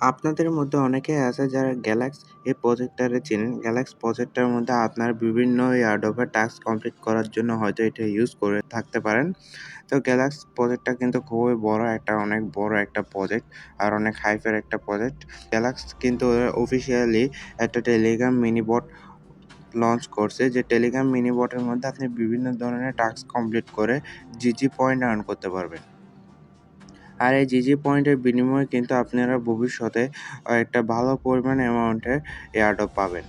আপনাদের মধ্যে অনেকেই আছে যারা গ্যালাক্স এই প্রজেক্টরে চেনেন। গ্যালাক্স প্রজেক্টরের মধ্যে আপনার বিভিন্ন এয়ারড্রপের টাস্ক কমপ্লিট করার জন্য হয়তো এটা ইউজ করে থাকতে পারেন। তো গ্যালাক্স প্রজেক্টটা কিন্তু খুবই বড় একটা, অনেক বড় একটা প্রজেক্ট আর অনেক হাইফের একটা প্রজেক্ট। গ্যালাক্স কিন্তু অফিসিয়ালি একটা টেলিগ্রাম মিনি বট লঞ্চ করছে যে টেলিগ্রাম মিনি বটের মধ্যে আপনি বিভিন্ন ধরনের টাস্ক কমপ্লিট করে জিজি পয়েন্ট আর্ন করতে পারবেন। আর এই জিজি পয়েন্টের বিনিময়ে কিন্তু আপনারা ভবিষ্যতে একটা ভালো পরিমাণ অ্যামাউন্টের এয়ারড্রপ পাবেন।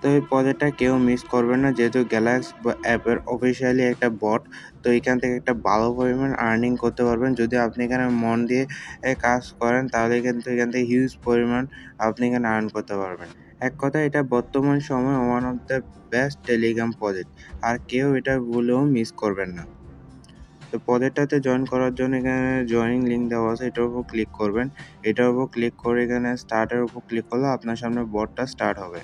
তো এই প্রজেক্টটা কেউ মিস করবেন না, যেহেতু গ্যালাক্স অ্যাপের অফিসিয়ালি একটা বট তো এখান থেকে একটা ভালো পরিমাণ আর্নিং করতে পারবেন। যদি আপনি এখানে মন দিয়ে কাজ করেন, তাহলে কিন্তু এখান থেকে হিউজ পরিমাণ আপনি এখানে আর্ন করতে পারবেন। এক কথা এটা বর্তমান সময় one of the best Telegram project আর কেউ এটা ভুলেও মিস করবেন না। তো প্রজেক্টটাতে জয়েন করার জন্য এখানে জয়েনিং লিঙ্ক দেওয়া আছে, এটার উপর ক্লিক করবেন। এটার উপর ক্লিক করে এখানে স্টার্টের উপর ক্লিক করলে আপনার সামনে বটটা স্টার্ট হবে।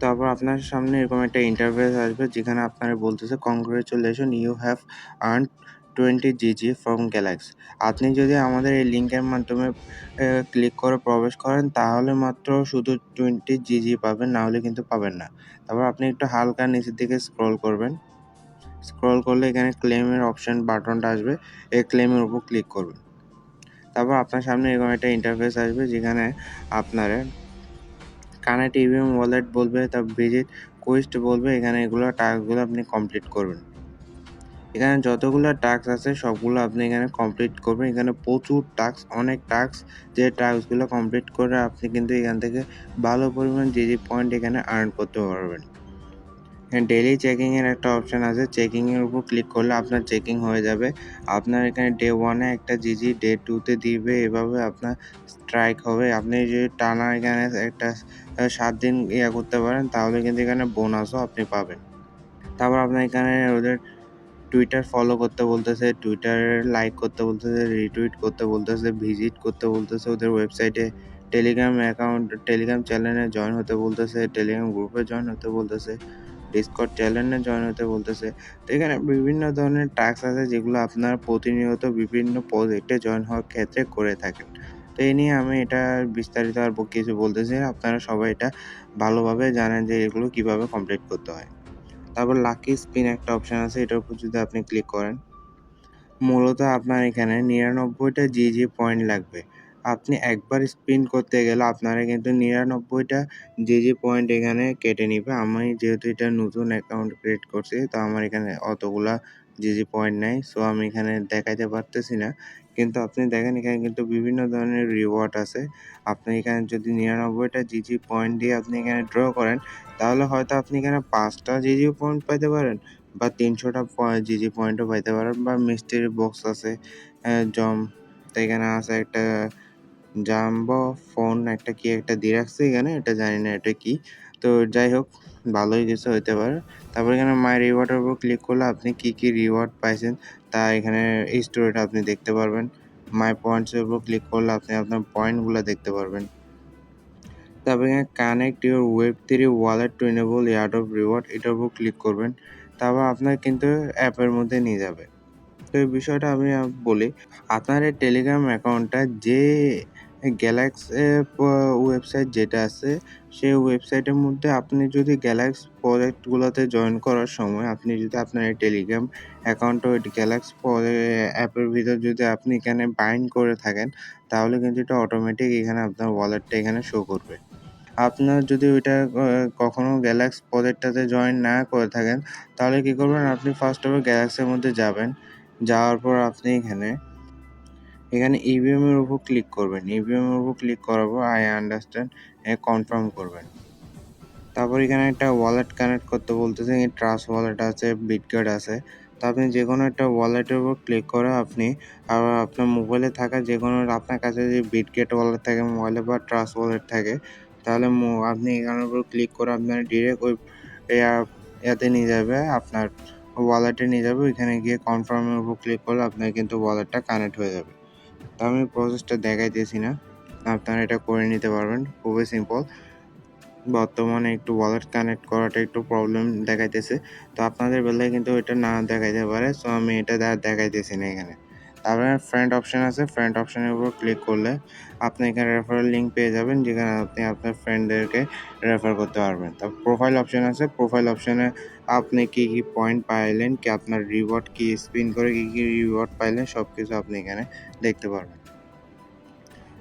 তারপর আপনার সামনে এরকম একটা ইন্টারফেস আসবে, যেখানে আপনারা বলতেছে congratulation you have earn twenty GG from Galax আপনি যদি আমাদের এই লিঙ্কের মাধ্যমে ক্লিক করে প্রবেশ করেন, তাহলে মাত্র শুধু টোয়েন্টি জিজি পাবেন, না হলে কিন্তু পাবেন না। তারপর আপনি একটু হালকা নিচের দিকে স্ক্রল করবেন। স্ক্রল করলে এখানে ক্লেমের অপশান বাটনটা আসবে। এই ক্লেমের উপর ক্লিক করবেন। তারপর আপনার সামনে এরকম একটা ইন্টারফেস আসবে যেখানে আপনারা কানেক্ট ইভিএম ওয়ালেট বলবে তারপর ভিজিট কোয়েস্ট বলবে, এখানে এগুলো টাস্কগুলো আপনি কমপ্লিট করবেন। এখানে যতগুলো টাস্ক আছে সবগুলো আপনি এখানে কমপ্লিট করবেন। এখানে প্রচুর টাস্ক অনেক টাস্ক যে টাস্কগুলো কমপ্লিট করে আপনি কিন্তু এখান থেকে ভালো পরিমাণ জিজি পয়েন্ট এখানে আর্ন করতে পারবেন। ডেলি চেকিংয়ের একটা অপশান আছে। চেকিংয়ের উপর ক্লিক করলে আপনার চেকিং হয়ে যাবে। আপনার এখানে ডে ওয়ানে একটা জিজি ডে টুতে দিবে। এভাবে আপনার স্ট্রাইক হবে। আপনি যদি টানা এখানে একটা সাত দিন ইয়া করতে পারেন, তাহলে কিন্তু এখানে বোনাসও আপনি পাবেন। তারপর আপনার এখানে ওদের টুইটার ফলো করতে বলতেছে টুইটার লাইক করতে বলতেছে রিটুইট করতে বলতেছে ভিজিট করতে বলতেছে, ওদের ওয়েবসাইটে টেলিগ্রাম অ্যাকাউন্ট টেলিগ্রাম চ্যানেলে জয়েন হতে বলতেছে টেলিগ্রাম গ্রুপে জয়েন হতে বলতেছে। ডিসকট চ্যানেলে জয়েন হতে বলতেছে। তো এখানে বিভিন্ন ধরনের টাস্ক আছে যেগুলো আপনারা প্রতিনিয়ত বিভিন্ন প্রজেক্টে জয়েন হওয়ার ক্ষেত্রে করে থাকেন। তো এই নিয়ে আমি এটা বিস্তারিত আর কিছু বলতেছি আপনারা সবাই এটা ভালোভাবে জানেন যে এগুলো কীভাবে কমপ্লিট করতে হয়। তারপর লাকি স্পিন একটা অপশান আছে, এটার উপর যদি আপনি ক্লিক করেন। মূলত আপনার এখানে নিরানব্বইটা জি জি পয়েন্ট লাগবে। আপনি একবার স্পিন করতে গেলে আপনারা কিন্তু নিরানব্বইটা যে যে পয়েন্ট এখানে কেটে নিবে। আমি যেহেতু এটা নতুন অ্যাকাউন্ট ক্রিয়েট করছি, তো আমার এখানে অতগুলা যে যে পয়েন্ট নেই সো আমি এখানে দেখাইতে পারতেছি না। কিন্তু আপনি দেখেন, এখানে কিন্তু বিভিন্ন ধরনের রিওয়ার্ড আছে। আপনি এখানে যদি নিরানব্বইটা জিজি পয়েন্ট দিয়ে আপনি এখানে ড্র করেন, তাহলে হয়তো আপনি এখানে পাঁচটা জিজি পয়েন্ট পাইতে পারেন, বা তিনশোটা জিজি পয়েন্টও পাইতে পারেন, বা মিষ্টির বক্স আছে জম। তো এখানে আছে একটা জাম্বো ফোন একটা কি একটা দিয়ে রাখছে এখানে, এটা জানি না এটা কি। তো যাই হোক, ভালোই কিছু হইতে পারে। তারপর এখানে মাই রিওয়ার্ডের উপর ক্লিক করলে আপনি কি কি রিওয়ার্ড পাইছেন, তা এখানে স্টোরিটা আপনি দেখতে পারবেন। মাই পয়েন্টসের উপর ক্লিক করলে আপনি আপনার পয়েন্টগুলো দেখতে পারবেন। তারপর এখানে connect your web three wallet to enable yard of reward এটার উপর ক্লিক করবেন। তারপর আপনার কিন্তু অ্যাপের মধ্যে নিয়ে যাবে। তো এই বিষয়টা আমি বলি, আপনার এই টেলিগ্রাম অ্যাকাউন্টটা যে গ্যালাক্স ওয়েবসাইট যেটা আছে, সেই ওয়েবসাইটের মধ্যে আপনি যদি গ্যালাক্স প্রজেক্টগুলোতে জয়েন করার সময় আপনি যদি আপনার এই টেলিগ্রাম অ্যাকাউন্টটা ওই গ্যালাক্স অ্যাপের ভিতর যদি আপনি এখানে বাইন্ড করে থাকেন, তাহলে কিন্তু এটা অটোমেটিক এখানে আপনার ওয়ালেটটা এখানে শো করবে। আপনার যদি ওইটা কখনো গ্যালাক্স প্রজেক্টটাতে জয়েন না করে থাকেন, তাহলে কী করবেন? আপনি ফার্স্ট অফ অল গ্যালাক্সের মধ্যে যাবেন, যাওয়ার পর আপনি এখানে এখানে ইভিএম এর উপর ক্লিক করবেন। ইভিএম এর উপর ক্লিক করার পর আই আন্ডারস্ট্যান্ড কনফার্ম করবেন। তারপর এখানে একটা ওয়ালেট কানেক্ট করতে বলতেছে ট্রাস্ট ওয়ালেট আছে বিটগার্ড আছে। তো আপনি যে কোনো একটা ওয়ালেটের উপর ক্লিক করে আপনি আপনার মোবাইলে থাকা যে কোনো আপনার কাছে যদি বিটগেট ওয়ালেট থাকে মোবাইলে বা ট্রাস্ট ওয়ালেট থাকে, তাহলে আপনি এখানের উপর ক্লিক করে আপনার ডিরেক্ট ওই ইয়াতে নিয়ে যাবে, আপনার ওয়ালেটে নিয়ে যাবে, ওইখানে গিয়ে কনফার্মের উপর ক্লিক করলে আপনার কিন্তু ওয়ালেটটা কানেক্ট হয়ে যাবে। তো আমি প্রসেসটা দেখাইতেছি না। আপনারা এটা করে নিতে পারবেন, খুবই সিম্পল বর্তমানে একটু ওয়ালেট কানেক্ট করাটা একটু প্রবলেম দেখাইতেছে। তো আপনাদের বেলায় কিন্তু এটা না দেখাইতে পারে সো আমি এটা দেখাইতেছি না এখানে। তারপরে ফ্রেন্ড অপশান আছে। ফ্রেন্ড অপশনের উপর ক্লিক করলে আপনি এখানে রেফারেল লিঙ্ক পেয়ে যাবেন, যেখানে আপনি আপনার ফ্রেন্ডদেরকে রেফার করতে পারবেন। তারপর প্রোফাইল অপশন আছে। প্রোফাইল অপশানে আপনি কী কী পয়েন্ট পাইলেন, কি আপনার রিওয়ার্ড কী স্পিন করে, কী কী রিওয়ার্ড পাইলেন সব কিছু আপনি এখানে দেখতে পারবেন।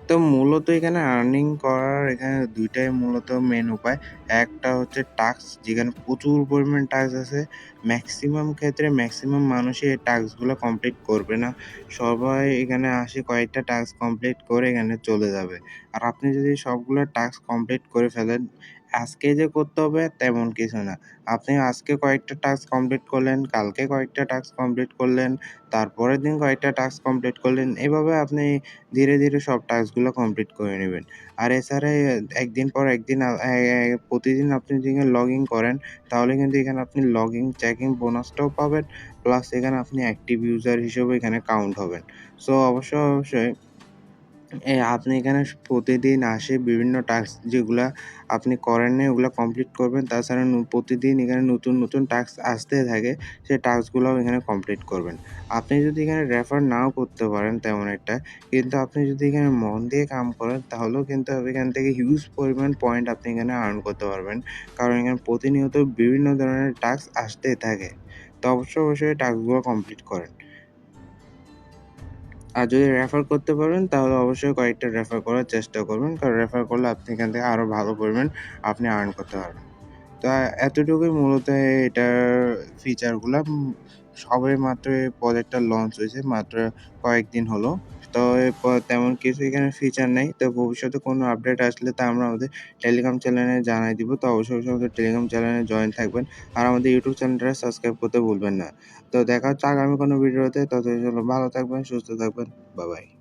তো মূলত এখানে আর্নিং করার এখানে দুইটাই মূলত মেন উপায়। একটা হচ্ছে টাস্ক যেখানে প্রচুর পরিমাণ টাস্ক আছে। ম্যাক্সিমাম ক্ষেত্রে ম্যাক্সিমাম মানুষই এই টাস্কগুলো কমপ্লিট করবে না। সবাই এখানে আসে কয়েকটা টাস্ক কমপ্লিট করে এখানে চলে যাবে। আর আপনি যদি সবগুলো টাস্ক কমপ্লিট করে ফেলেন আজকে যে করতে হবে তেমন কিছু না। আপনি আজকে কয়েকটা টাস্ক কমপ্লিট করলেন, কালকে কয়েকটা টাস্ক কমপ্লিট করলেন, তারপরের দিন কয়েকটা টাস্ক কমপ্লিট করলেন, এভাবে আপনি ধীরে ধীরে সব টাস্কগুলো কমপ্লিট করে নেবেন। আর এছাড়া একদিন পর একদিন প্রতিদিন আপনি যদি লগ ইন করেন, তাহলে কিন্তু এখানে আপনি লগ ইন চেকিং বোনাসটাও পাবেন প্লাস এখানে আপনি অ্যাক্টিভ ইউজার হিসেবে এখানে কাউন্ট হবেন। সো অবশ্যই অবশ্যই আপনি এখানে প্রতিদিন আসে বিভিন্ন টাস্ক যেগুলা আপনি করেন নাই ওগুলো কমপ্লিট করবেন। তাছাড়া প্রতিদিন এখানে নতুন, নতুন টাস্ক আসতে থাকে। সেই টাস্কগুলোও এখানে কমপ্লিট করবেন। আপনি যদি এখানে রেফার নাও করতে পারেন তেমন একটা, কিন্তু আপনি যদি এখানে মন দিয়ে কাম করেন তাহলেও কিন্তু এখান থেকে হিউজ পরিমাণ পয়েন্ট আপনি এখানে আর্ন করতে পারবেন। কারণ এখানে প্রতিনিয়ত বিভিন্ন ধরনের টাস্ক আসতেই থাকে। তো অবশ্যই, অবশ্যই টাস্কগুলো কমপ্লিট করেন। আর যদি রেফার করতে পারেন, তাহলে অবশ্যই কয়েকটা রেফার করার চেষ্টা করবেন। কারণ রেফার করলে আপনি এখান থেকে আরও ভালো পরিমাণ আপনি আর্ন করতে পারবেন। তো এতটুকুই মূলত এটার ফিচারগুলো সবে মাত্র প্রজেক্টটা লঞ্চ হয়েছে, মাত্র কয়েকদিন হলো। তো তেমন কিছু এখানে ফিচার নেই তো ভবিষ্যতে কোনো আপডেট আসলে তা আমরা আমাদের টেলিগ্রাম চ্যানেলে জানাই দিব। তো অবশ্যই, অবশ্যই আমাদের টেলিগ্রাম চ্যানেলে জয়েন থাকবেন। আর আমাদের ইউটিউব চ্যানেলটা সাবস্ক্রাইব করতে ভুলবেন না। তো দেখা হচ্ছে আগামী কোনো ভিডিওতে। তত ভালো থাকবেন, সুস্থ থাকবেন। Bye, bye.